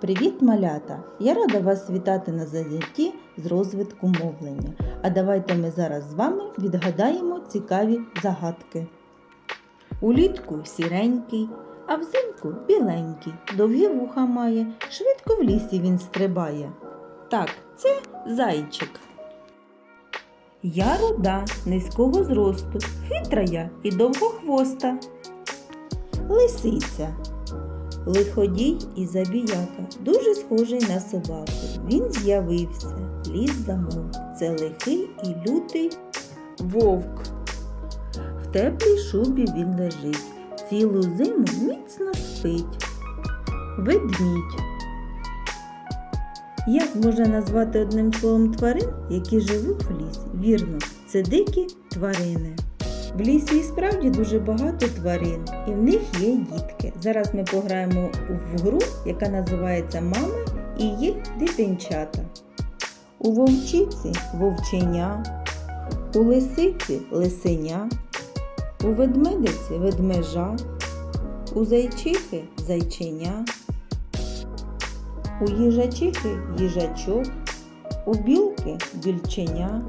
Привіт, малята! Я рада вас вітати на занятті з розвитку мовлення. А давайте ми зараз з вами відгадаємо цікаві загадки. Улітку сіренький, а взимку біленький, довгі вуха має, швидко в лісі він стрибає. Так, це зайчик. Я руда, низького зросту, хитра я і довгохвоста. Лисиця. Лиходій і забіяка, дуже схожий на собаку. Він з'явився, ліс замовк. Це лихий і лютий вовк. В теплій шубі він лежить, цілу зиму міцно спить. Ведмідь. Як можна назвати одним словом тварин, які живуть в лісі? Вірно, це дикі тварини. В лісі і справді дуже багато тварин, і в них є дітки. Зараз ми пограємо в гру, яка називається Мами і їх дитинчата. У вовчиці вовченя, у лисиці лисеня, у ведмедиці ведмежа, у зайчихи зайченя, у їжачихи їжачок, у білки більченя.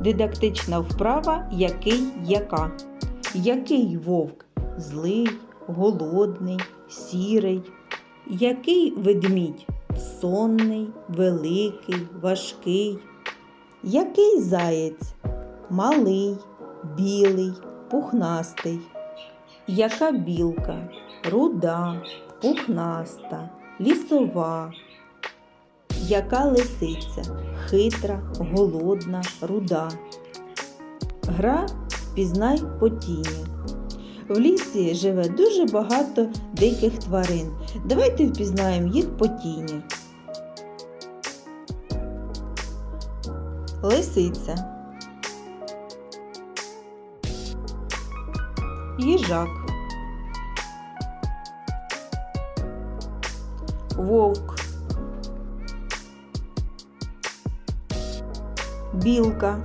Дидактична вправа який яка. Який вовк злий, голодний, сірий. Який ведмідь сонний, великий, важкий. Який заєць малий, білий, пухнастий. Яка білка руда, пухнаста, лісова. Яка лисиця хитра, голодна, руда. Гра впізнай по тіні. В лісі живе дуже багато диких тварин. Давайте впізнаємо їх по тіні. Лисиця. Їжак. Вовк. Білка,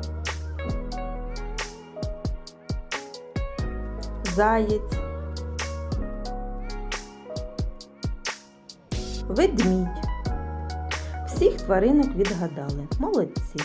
заєць, ведмідь. Всіх тваринок відгадали. Молодці.